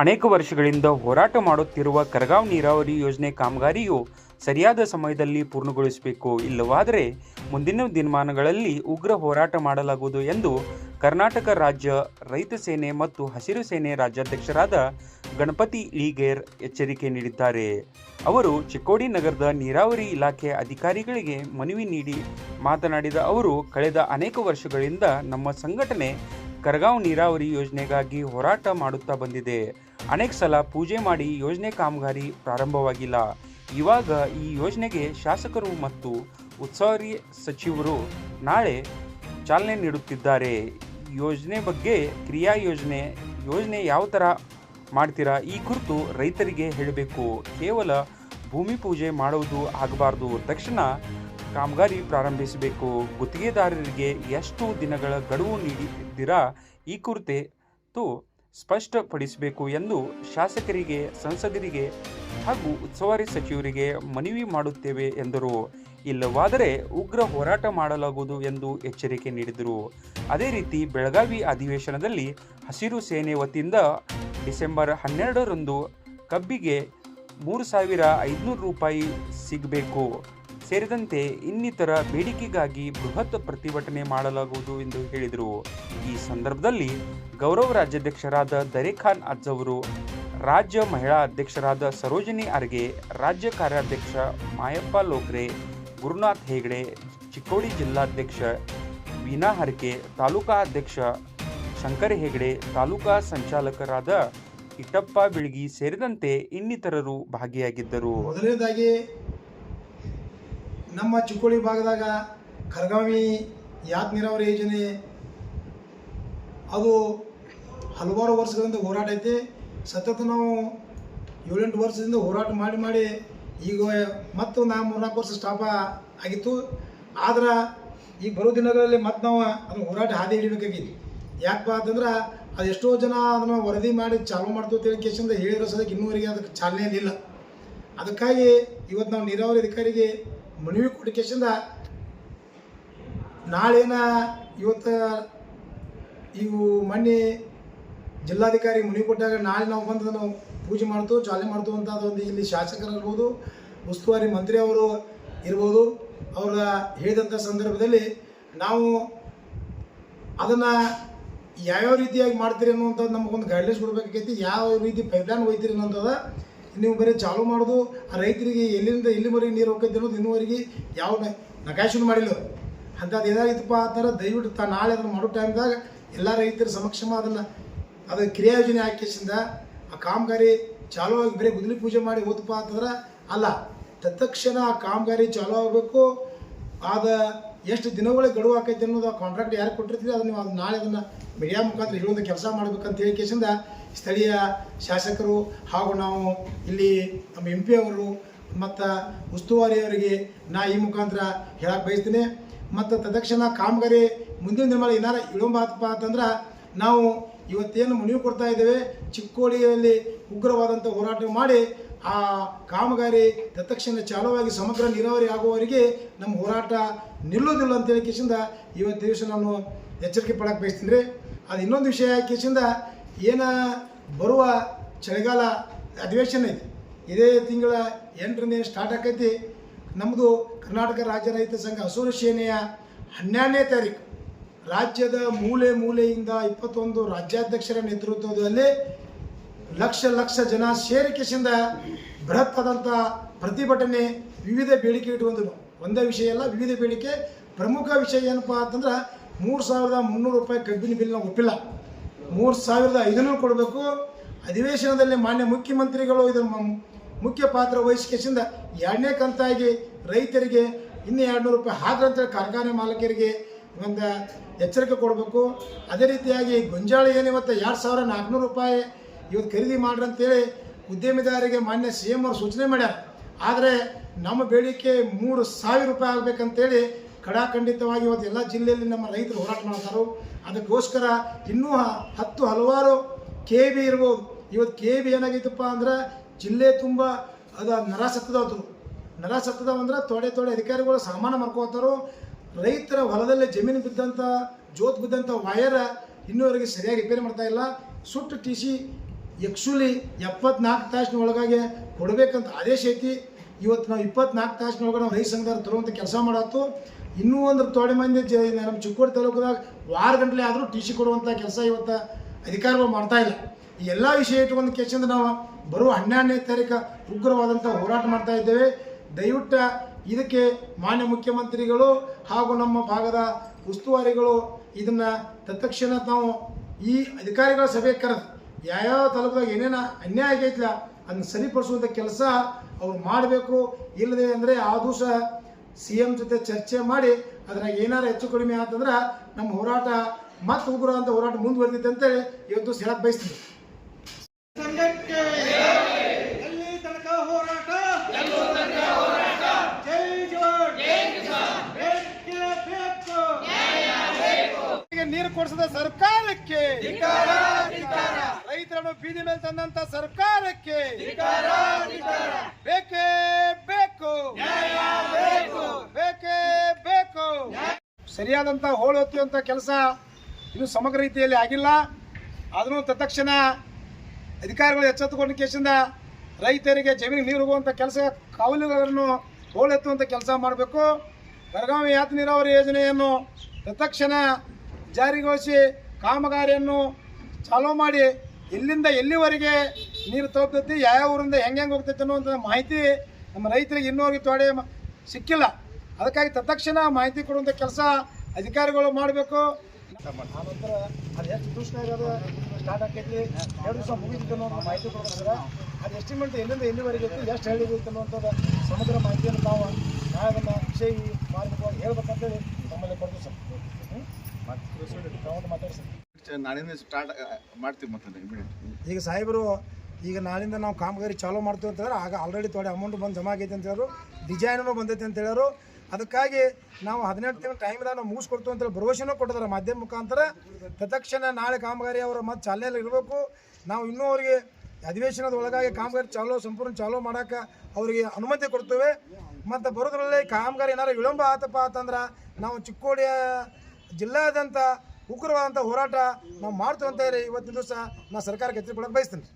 ಅನೇಕ ವರ್ಷಗಳಿಂದ ಹೋರಾಟ ಮಾಡುತ್ತಿರುವ ಕರಗಾವ್ ನೀರಾವರಿ ಯೋಜನೆ ಕಾಮಗಾರಿಯು ಸರಿಯಾದ ಸಮಯದಲ್ಲಿ ಪೂರ್ಣಗೊಳಿಸಬೇಕು ಇಲ್ಲವಾದರೆ ಮುಂದಿನ ದಿನಮಾನಗಳಲ್ಲಿ ಉಗ್ರ ಹೋರಾಟ ಮಾಡಲಾಗುವುದು ಎಂದು ಕರ್ನಾಟಕ ರಾಜ್ಯ ರೈತ ಸೇನೆ ಮತ್ತು ಹಸಿರು ಸೇನೆ ರಾಜ್ಯಾಧ್ಯಕ್ಷರಾದ ಗಣಪತಿ ಲೀಗೇರ್ ಎಚ್ಚರಿಕೆ ನೀಡಿದ್ದಾರೆ. ಅವರು ಚಿಕ್ಕೋಡಿ ನಗರದ ನೀರಾವರಿ ಇಲಾಖೆ ಅಧಿಕಾರಿಗಳಿಗೆ ಮನವಿ ನೀಡಿ ಮಾತನಾಡಿದ ಅವರು, ಕಳೆದ ಅನೇಕ ವರ್ಷಗಳಿಂದ ನಮ್ಮ ಸಂಘಟನೆ ಕರಗಾಂವ್ ನೀರಾವರಿ ಯೋಜನೆಗಾಗಿ ಹೋರಾಟ ಮಾಡುತ್ತಾ ಬಂದಿದೆ. ಅನೇಕ ಸಲ ಪೂಜೆ ಮಾಡಿ ಯೋಜನೆ ಕಾಮಗಾರಿ ಪ್ರಾರಂಭವಾಗಿಲ್ಲ. ಇವಾಗ ಈ ಯೋಜನೆಗೆ ಶಾಸಕರು ಮತ್ತು ಉತ್ಸವರಿ ಸಚಿವರು ನಾಳೆ ಚಾಲನೆ ನೀಡುತ್ತಿದ್ದಾರೆ. ಯೋಜನೆ ಬಗ್ಗೆ ಕ್ರಿಯಾ ಯೋಜನೆ ಯೋಜನೆ ಯಾವ ಥರ ಮಾಡ್ತೀರಾ ಈ ಕುರಿತು ರೈತರಿಗೆ ಹೇಳಬೇಕು. ಕೇವಲ ಭೂಮಿ ಪೂಜೆ ಮಾಡುವುದು ಆಗಬಾರ್ದು. ತಕ್ಷಣ ಕಾಮಗಾರಿ ಪ್ರಾರಂಭಿಸಬೇಕು. ಗುತ್ತಿಗೆದಾರರಿಗೆ ಎಷ್ಟು ದಿನಗಳ ಗಡುವು ನೀಡಿದ್ದೀರಾ ಈ ಕುರಿತು ಸ್ಪಷ್ಟಪಡಿಸಬೇಕು ಎಂದು ಶಾಸಕರಿಗೆ, ಸಂಸದರಿಗೆ ಹಾಗೂ ಉತ್ಸವಾರಿ ಸಚಿವರಿಗೆ ಮನವಿ ಮಾಡುತ್ತೇವೆ ಎಂದರು. ಇಲ್ಲವಾದರೆ ಉಗ್ರ ಹೋರಾಟ ಮಾಡಲಾಗುವುದು ಎಂದು ಎಚ್ಚರಿಕೆ ನೀಡಿದರು. ಅದೇ ರೀತಿ ಬೆಳಗಾವಿ ಅಧಿವೇಶನದಲ್ಲಿ ಹಸಿರು ಸೇನೆ ವತಿಯಿಂದ ಡಿಸೆಂಬರ್ ಹನ್ನೆರಡರಂದು ಕಬ್ಬಿಗೆ ಮೂರು ಸಾವಿರ ಐದುನೂರು ರೂಪಾಯಿ ಸಿಗಬೇಕು. ಸೇರಿದಂತೆ ಇನ್ನಿತರ ಬೇಡಿಕೆಗಾಗಿ ಬೃಹತ್ ಪ್ರತಿಭಟನೆ ಮಾಡಲಾಗುವುದು ಎಂದು ಹೇಳಿದರು. ಈ ಸಂದರ್ಭದಲ್ಲಿ ಗೌರವ ರಾಜ್ಯಾಧ್ಯಕ್ಷರಾದ ದರೇಖಾನ್ ಅಜ್ ಅವರು ರಾಜ್ಯ ಮಹಿಳಾ ಅಧ್ಯಕ್ಷರಾದ ಸರೋಜಿನಿ ಅರ್ಗೆ, ರಾಜ್ಯ ಕಾರ್ಯಾಧ್ಯಕ್ಷ ಮಾಯಪ್ಪ ಲೋಕ್ರೆ, ಗುರುನಾಥ್ ಹೆಗ್ಡೆ, ಚಿಕ್ಕೋಡಿ ಜಿಲ್ಲಾಧ್ಯಕ್ಷ ವೀನಾ ಹರ್ಕೆ ತಾಲೂಕಾ ಅಧ್ಯಕ್ಷ ಶಂಕರ್ ಹೆಗಡೆ, ತಾಲೂಕಾ ಸಂಚಾಲಕರಾದ ಇಟ್ಟಪ್ಪ ಬಿಳ್ಗಿ ಸೇರಿದಂತೆ ಇನ್ನಿತರರು ಭಾಗಿಯಾಗಿದ್ದರು. ನಮ್ಮ ಚಿಕ್ಕೋಳಿ ಭಾಗದಾಗ ಕರಗಾವಿ ಯಾತ್ ನೀರಾವರಿ ಯೋಜನೆ, ಅದು ಹಲವಾರು ವರ್ಷಗಳಿಂದ ಹೋರಾಟ ಐತೆ. ಸತತ ನಾವು ಏಳೆಂಟು ವರ್ಷದಿಂದ ಹೋರಾಟ ಮಾಡಿ ಮಾಡಿ ಈಗ ಮತ್ತು ನಾ ಮೂರ್ನಾಲ್ಕು ವರ್ಷ ಸ್ಟಾಪ ಆಗಿತ್ತು. ಆದ್ರೆ ಈ ಬರೋ ದಿನಗಳಲ್ಲಿ ಮತ್ತೆ ನಾವು ಅದನ್ನು ಹೋರಾಟ ಹಾದಿ ಹಿಡಿಬೇಕಾಗಿತ್ತು ಯಾಕಪ್ಪ ಅಂತಂದ್ರೆ ಅದು ಎಷ್ಟೋ ಜನ ಅದನ್ನು ವರದಿ ಮಾಡಿ ಚಾಲು ಮಾಡ್ತು ಕೇಸಿಂದ ಹೇಳಿರೋ ಸದಕ್ಕೆ ಇನ್ನೂವರೆಗೆ ಅದಕ್ಕೆ ಚಾಲನೆ ಇಲ್ಲ ಅದಕ್ಕಾಗಿ ಇವತ್ತು ನಾವು ನೀರಾವರಿ ಅಧಿಕಾರಿಗೆ ಮನವಿ ಕೊಟ್ಟ ಕೇಸಿಂದ ನಾಳೇನ ಇವತ್ತು ಇವು ಮೊನ್ನೆ ಜಿಲ್ಲಾಧಿಕಾರಿ ಮನವಿ ಕೊಟ್ಟಾಗ ನಾಳೆ ನಾವು ಬಂದು ನಾವು ಪೂಜೆ ಮಾಡ್ತು, ಚಾಲನೆ ಮಾಡ್ತು ಅಂತ ಅದೊಂದು ಇಲ್ಲಿ ಶಾಸಕರು ಇರ್ಬೋದು ಉಸ್ತುವಾರಿ ಮಂತ್ರಿ ಅವರು ಇರ್ಬೋದು, ಅವರ ಹೇಳಿದಂಥ ಸಂದರ್ಭದಲ್ಲಿ ನಾವು ಅದನ್ನು ಯಾವ್ಯಾವ ರೀತಿಯಾಗಿ ಮಾಡ್ತೀರಿ ಅನ್ನುವಂಥದ್ದು ನಮಗೊಂದು ಗೈಡ್ಲೈನ್ಸ್ ಕೊಡಬೇಕಾಗೈತಿ, ಯಾವ ರೀತಿ ಪೈಪ್ಲೈನ್ ಒಯ್ತೀರಿ ಅನ್ನೋಂಥದ್ದು ನೀವು ಬರೀ ಚಾಲು ಮಾಡೋದು, ಆ ರೈತರಿಗೆ ಎಲ್ಲಿಂದ ಎಲ್ಲಿವರೆಗೆ ನೀರು ಹೋಗ್ತೈತೆ ಅನ್ನೋದು ಇನ್ನೂವರೆಗೆ ಯಾವ ನಕಾಶನು ಮಾಡಿಲ್ಲ. ಅಂಥದ್ದು ಏನಾಗಿತ್ತಪ್ಪ ಥರ ದಯವಿಟ್ಟು ತಾ, ನಾಳೆ ಅದನ್ನು ಮಾಡೋ ಟೈಮ್ದಾಗ ಎಲ್ಲ ರೈತರ ಸಮಕ್ಷಮ ಅದನ್ನು, ಅದು ಕ್ರಿಯಾಯೋಜನೆ ಹಾಕಿಸಿಂದ ಆ ಕಾಮಗಾರಿ ಆಗಿ ಬರೀ ಗುದಲಿ ಪೂಜೆ ಮಾಡಿ ಹೋದಪ್ಪ ಅಂತಂದ್ರೆ ಅಲ್ಲ ತತ್ಕ್ಷಣ ಆ ಕಾಮಗಾರಿ ಚಾಲು ಆಗಬೇಕು ಆದ ಎಷ್ಟು ದಿನಗಳಿಗೆ ಗಡುವು ಆಕೈತೆ ಅನ್ನೋದು ಆ ಕಾಂಟ್ರಾಕ್ಟ್ ಯಾರು ಕೊಟ್ಟಿರ್ತೀವಿ ಅದನ್ನು ನೀವು ಅದು ನಾಳೆ ಅದನ್ನು ಮೀಡಿಯಾ ಮುಖಾಂತರ ಹೇಳುವಂಥ ಕೆಲಸ ಮಾಡ್ಬೇಕಂತ ಹೇಳಿ ಕೇಸಿಂದ ಸ್ಥಳೀಯ ಶಾಸಕರು ಹಾಗೂ ನಾವು ಇಲ್ಲಿ ನಮ್ಮ ಎಂ ಪಿ ಅವರು ಮತ್ತು ಉಸ್ತುವಾರಿಯವರಿಗೆ ನಾ ಈ ಮುಖಾಂತರ ಹೇಳಕ್ಕೆ ಬಯಸ್ತೀನಿ. ಮತ್ತು ತದಕ್ಷಣ ಕಾಮಗಾರಿ ಮುಂದಿನ ದಿನ ಏನಾರ ವಿಳಂಬ ಆತಪ್ಪ ಅಂತಂದ್ರೆ ನಾವು ಇವತ್ತೇನು ಮನವಿ ಕೊಡ್ತಾ ಇದ್ದೇವೆ. ಚಿಕ್ಕೋಡಿಯಲ್ಲಿ ಉಗ್ರವಾದಂಥ ಹೋರಾಟ ಮಾಡಿ ಆ ಕಾಮಗಾರಿ ತತ್ಕ್ಷಣ ಚಾಲುವಾಗಿ ಸಮಗ್ರ ನೀರಾವರಿ ಆಗುವವರೆಗೆ ನಮ್ಮ ಹೋರಾಟ ನಿಲ್ಲೋದಿಲ್ಲ ಅಂತೇಳಿ ಕೇಸಿಂದ ಇವತ್ತು ದಿವಸ ನಾನು ಎಚ್ಚರಿಕೆ ಪಡಕ್ಕೆ ಬಯಸ್ತೀನಿ ರೀ. ಅದು ಇನ್ನೊಂದು ವಿಷಯ ಕೇಸಿಂದ ಏನ ಬರುವ ಚಳಿಗಾಲ ಅಧಿವೇಶನ ಐತಿ? ಇದೇ ತಿಂಗಳ ಎಂಟರನೇ ಸ್ಟಾರ್ಟ್ ಆಕೈತಿ. ನಮ್ಮದು ಕರ್ನಾಟಕ ರಾಜ್ಯ ರೈತ ಸಂಘ ಹಸೂರು ಸೇನೆಯ ಹನ್ನೆರಡನೇ ತಾರೀಕು. ರಾಜ್ಯದ ಮೂಲೆ ಮೂಲೆಯಿಂದ ಇಪ್ಪತ್ತೊಂದು ರಾಜ್ಯಾಧ್ಯಕ್ಷರ ನೇತೃತ್ವದಲ್ಲಿ ಲಕ್ಷ ಲಕ್ಷ ಜನ ಸೇರಿಕೆಸಿಂದ ಬೃಹತ್ ಆದಂಥ ಪ್ರತಿಭಟನೆ, ವಿವಿಧ ಬೇಡಿಕೆ ಇಟ್ಟುಕೊಂಡು ಒಂದೇ ವಿಷಯ ಅಲ್ಲ, ವಿವಿಧ ಬೇಡಿಕೆ. ಪ್ರಮುಖ ವಿಷಯ ಏನಪ್ಪ ಅಂತಂದ್ರೆ ಮೂರು ಸಾವಿರದ ಮುನ್ನೂರು ರೂಪಾಯಿ ಕಬ್ಬಿನ ಬಿಲ್ ನಾವು ಒಪ್ಪಿಲ್ಲ. ಮೂರು ಸಾವಿರದ ಐದುನೂರು ಕೊಡಬೇಕು. ಅಧಿವೇಶನದಲ್ಲಿ ಮಾನ್ಯ ಮುಖ್ಯಮಂತ್ರಿಗಳು ಇದರ ಮುಖ್ಯ ಪಾತ್ರ ವಹಿಸಿಕೆಸಿಂದ ಎರಡನೇ ಕಂತಾಗಿ ರೈತರಿಗೆ ಇನ್ನು ಎರಡುನೂರು ರೂಪಾಯಿ ಹಾಕ್ರಂತೇಳಿ ಕಾರ್ಖಾನೆ ಮಾಲೀಕರಿಗೆ ಒಂದು ಎಚ್ಚರಿಕೆ ಕೊಡಬೇಕು. ಅದೇ ರೀತಿಯಾಗಿ ಗೊಂಜಾಳ ಏನು ಇವತ್ತು ಎರಡು ಸಾವಿರ ನಾಲ್ಕುನೂರು ರೂಪಾಯಿ ಇವತ್ತು ಖರೀದಿ ಮಾಡ್ರಿ ಅಂತೇಳಿ ಉದ್ಯಮಿದಾರರಿಗೆ ಮಾನ್ಯ ಸಿ ಎಂ ಅವರು ಸೂಚನೆ ಮಾಡ್ಯಾರ. ಆದರೆ ನಮ್ಮ ಬೇಡಿಕೆ ಮೂರು ಸಾವಿರ ರೂಪಾಯಿ ಆಗಬೇಕಂತೇಳಿ ಕಡಾಖಂಡಿತವಾಗಿ ಇವತ್ತು ಎಲ್ಲ ಜಿಲ್ಲೆಯಲ್ಲಿ ನಮ್ಮ ರೈತರು ಹೋರಾಟ ಮಾಡ್ತಾರೆ, ಅದಕ್ಕೋಸ್ಕರ ಇನ್ನೂ ಹತ್ತು ಹಲವಾರು ಕೆ ಬಿ ಇರ್ಬೋದು. ಇವತ್ತು ಕೆ ಬಿ ಏನಾಗಿತ್ತಪ್ಪ ಅಂದ್ರೆ ಜಿಲ್ಲೆ ತುಂಬ ಅದು ನರ ಅದು ನರ ಸತ್ತದವ ಅಂದ್ರೆ ತೊಡೆ ತೊಡೆ ಅಧಿಕಾರಿಗಳು ಸಾಮಾನ ಮಾಡ್ಕೋತಾರೋ ರೈತರ ಹೊಲದಲ್ಲಿ ಜಮೀನು ಬಿದ್ದಂಥ, ಜೋತ್ ಬಿದ್ದಂಥ ವಯರ್ ಇನ್ನೂವರೆಗೆ ಸರಿಯಾಗಿ ರಿಪೇರಿ ಮಾಡ್ತಾ ಇಲ್ಲ. ಸುಟ್ಟು ಟಿ ಸಿ ಎಕ್ಚುಲಿ ಎಪ್ಪತ್ನಾಲ್ಕು ತಾಸಿನ ಒಳಗಾಗಿ ಕೊಡಬೇಕಂತ ಆದೇಶ ಐತಿ. ಇವತ್ತು ನಾವು ಇಪ್ಪತ್ನಾಲ್ಕು ತಾಸಿನ ಒಳಗೆ ನಾವು ರೈತ ಸಂಘದವ್ರು ತರುವಂಥ ಕೆಲಸ ಮಾಡತ್ತು ಇನ್ನೂ ಒಂದು ತೋಡೆ ಮಂದಿ ಜ ನಮ್ಮ ಚಿಕ್ಕೋಡಿ ತಾಲೂಕದಾಗ ವಾರ ಗಂಟಲೆ ಆದರೂ ಟಿ ಸಿ ಕೊಡುವಂಥ ಕೆಲಸ ಇವತ್ತು ಅಧಿಕಾರಿಗಳು ಮಾಡ್ತಾ ಇಲ್ಲ. ಈ ಎಲ್ಲ ವಿಷಯ ಇಟ್ಕೊಂಡು ಕೇಸಿಂದ ನಾವು ಬರುವ ಹನ್ನೆರಡನೇ ತಾರೀಕು ಉಗ್ರವಾದಂಥ ಹೋರಾಟ ಮಾಡ್ತಾ ಇದ್ದೇವೆ. ದಯವಿಟ್ಟು ಇದಕ್ಕೆ ಮಾನ್ಯ ಮುಖ್ಯಮಂತ್ರಿಗಳು ಹಾಗೂ ನಮ್ಮ ಭಾಗದ ಉಸ್ತುವಾರಿಗಳು ಇದನ್ನು ತತ್ಕ್ಷಣ ನಾವು ಈ ಅಧಿಕಾರಿಗಳ ಸಭೆ ಕರೆದು ಯಾವ್ಯಾವ ತಾಲೂಕದಾಗ ಏನೇನು ಅನ್ಯಾಯ ಆಗೈತಿಲ್ಲ ಅದನ್ನು ಸರಿಪಡಿಸುವಂಥ ಕೆಲಸ ಅವ್ರು ಮಾಡಬೇಕು. ಇಲ್ಲದೆ ಅಂದರೆ ಆ ದಿವಸ ಸಿ ಎಂ ಜೊತೆ ಚರ್ಚೆ ಮಾಡಿ ಅದ್ರಾಗ ಏನಾರು ಹೆಚ್ಚು ಕಡಿಮೆ ಆತಂದ್ರೆ ನಮ್ಮ ಹೋರಾಟ ಮತ್ತೆ ಉಗ್ರ ಅಂತ ಹೋರಾಟ ಮುಂದುವರೆದಿದೆ ಅಂತೇಳಿ ಇವತ್ತು ಹೇಳಕ್ ಬಯಸ್ತೀವಿ. ಸಂಘಕ್ಕೆ ಎಲ್ಲಿ ತನಕ ಹೋರಾಟ? ಜೈ ಜವಾನ್. ಬೇಕೇ. ಬೇಕು. ಈಗ ನೀರು ಕೊಡಿಸಿದ ಸರ್ಕಾರಕ್ಕೆ. ರೈತರನ್ನು ಬೀದಿ ಮೇಲೆ ತಂದಂತ ಸರ್ಕಾರಕ್ಕೆ. ಬೇಕೇ ಬೇಕು. ಬೇಕೇ ಬೇಕು. ಸರಿಯಾದಂತ ಹೋಳು ಹೊತ್ತಿರುವಂಥ ಕೆಲಸ ಇನ್ನೂ ಸಮಗ್ರ ರೀತಿಯಲ್ಲಿ ಆಗಿಲ್ಲ. ಆದರೂ ತತ್ಕ್ಷಣ ಅಧಿಕಾರಿಗಳು ಎಚ್ಚೆತ್ತುಕೊಂಡ ಕೇಸಿಂದ ರೈತರಿಗೆ ಜಮೀನಿಗೆ ನೀರು ಹೋಗುವಂಥ ಕೆಲಸ, ಕಾವಲಿಗಾರರನ್ನು ಹೋಳು ಎತ್ತುವಂಥ ಕೆಲಸ ಮಾಡಬೇಕು. ಬೆಳಗಾವಿ ಯಾತ ನೀರಾವರಿ ಯೋಜನೆಯನ್ನು ತತ್ಕ್ಷಣ ಜಾರಿಗೊಳಿಸಿ ಕಾಮಗಾರಿಯನ್ನು ಚಾಲೋ ಮಾಡಿ ಎಲ್ಲಿಂದ ಎಲ್ಲಿವರೆಗೆ ನೀರು ತಲುಪ್ತೈತಿ ಯಾವ ಊರಿಂದ ಹೆಂಗೆ ಹೆಂಗೆ ಹೋಗ್ತೈತೆ ಅನ್ನುವಂಥ ಮಾಹಿತಿ ನಮ್ಮ ರೈತರಿಗೆ ಇನ್ನೂವರೆಗೆ ತೊಡೆ ಸಿಕ್ಕಿಲ್ಲ. ಅದಕ್ಕಾಗಿ ತತ್ಕ್ಷಣ ಮಾಹಿತಿ ಕೊಡುವಂಥ ಕೆಲಸ ಅಧಿಕಾರಿಗಳು ಮಾಡಬೇಕು. ಆನಂತರ ಅದು ಎಷ್ಟು ದೂಷಣ ಇರೋದು ಸ್ಟಾರ್ಟ್ ಆಕೈತಿ ಎರಡು ದಿವಸ ಮುಗಿದಿತ್ತು ಅನ್ನೋ ಮಾಹಿತಿ ಕೊಡೋದಂದ್ರೆ ಅದು ಎಸ್ಟಿಮೇಟ್ ಎಲ್ಲಿಂದ ಎಲ್ಲಿವರೆಗೆ ಇತ್ತು ಎಷ್ಟು ಹೇಳಿದೈತೆ ಅನ್ನುವಂಥದ್ದು ಸಮಗ್ರ ಮಾಹಿತಿಯನ್ನು ನಾವು ನಾಳೆ ಅದನ್ನು ವಿಷಯ ಮಾರ್ಮಿಕವಾಗಿ ಹೇಳ್ಬೇಕಂತೇಳಿ ನಮ್ಮಲ್ಲಿ ಕೊಡ್ತೀವಿ ಸರ್. ಮಾತಾಡಿ ಸರ್ ನಾಳೆನೇ ಸ್ಟಾರ್ಟ್ ಮಾಡ್ತೀವಿ ಮತ್ತೆ ಇಮಿಡಿಯೇಟ್ ಈಗ ಸಾಹೇಬರು ಈಗ ನಾಳಿಂದ ನಾವು ಕಾಮಗಾರಿ ಚಾಲೂ ಮಾಡ್ತೀವಿ ಅಂತ ಹೇಳಿದ್ರೆ ಆಗ ಆಲ್ರೆಡಿ ತೊಡೆ ಅಮೌಂಟ್ ಬಂದು ಜಮಾ ಆಗೈತೆ ಅಂತ ಹೇಳಿದ್ರು ಡಿಸೈನೂ ಬಂದೈತೆ ಅಂತ ಹೇಳಿದ್ರು ಅದಕ್ಕಾಗಿ ನಾವು ಹದಿನೆಂಟು ತಿಂಗಳ ಟೈಮ್ದಾಗ ನಾವು ಮುಗಿಸ್ಕೊಡ್ತು ಅಂತೇಳಿ ಭರವಸೆನೂ ಕೊಟ್ಟಿದ್ದಾರೆ ಮಾಧ್ಯಮ ಮುಖಾಂತರ. ತತ್ಕ್ಷಣ ನಾಳೆ ಕಾಮಗಾರಿ ಅವರ ಮತ್ತೆ ಚಾಲನೆಯಲ್ಲಿ ಇರಬೇಕು. ನಾವು ಇನ್ನೂ ಅವರಿಗೆ ಅಧಿವೇಶನದ ಒಳಗಾಗಿ ಕಾಮಗಾರಿ ಚಾಲೋ, ಸಂಪೂರ್ಣ ಚಾಲೋ ಮಾಡೋಕೆ ಅವರಿಗೆ ಅನುಮತಿ ಕೊಡ್ತೇವೆ. ಮತ್ತು ಬರೋದ್ರಲ್ಲಿ ಕಾಮಗಾರಿ ಏನಾರು ವಿಳಂಬ ಆತಪ್ಪ ಅಂತಂದ್ರೆ ನಾವು ಚಿಕ್ಕೋಡಿಯ ಜಿಲ್ಲಾದ್ಯಂತ ಉಗ್ರವಾದಂಥ ಹೋರಾಟ ನಾವು ಮಾಡ್ತೀವಿ ಅಂತ ಇವತ್ತಿನ ದಿವಸ ನಾನು ಸರ್ಕಾರಕ್ಕೆ ಎಚ್ಚರಿಕೆ ಬಯಸ್ತೀನಿ.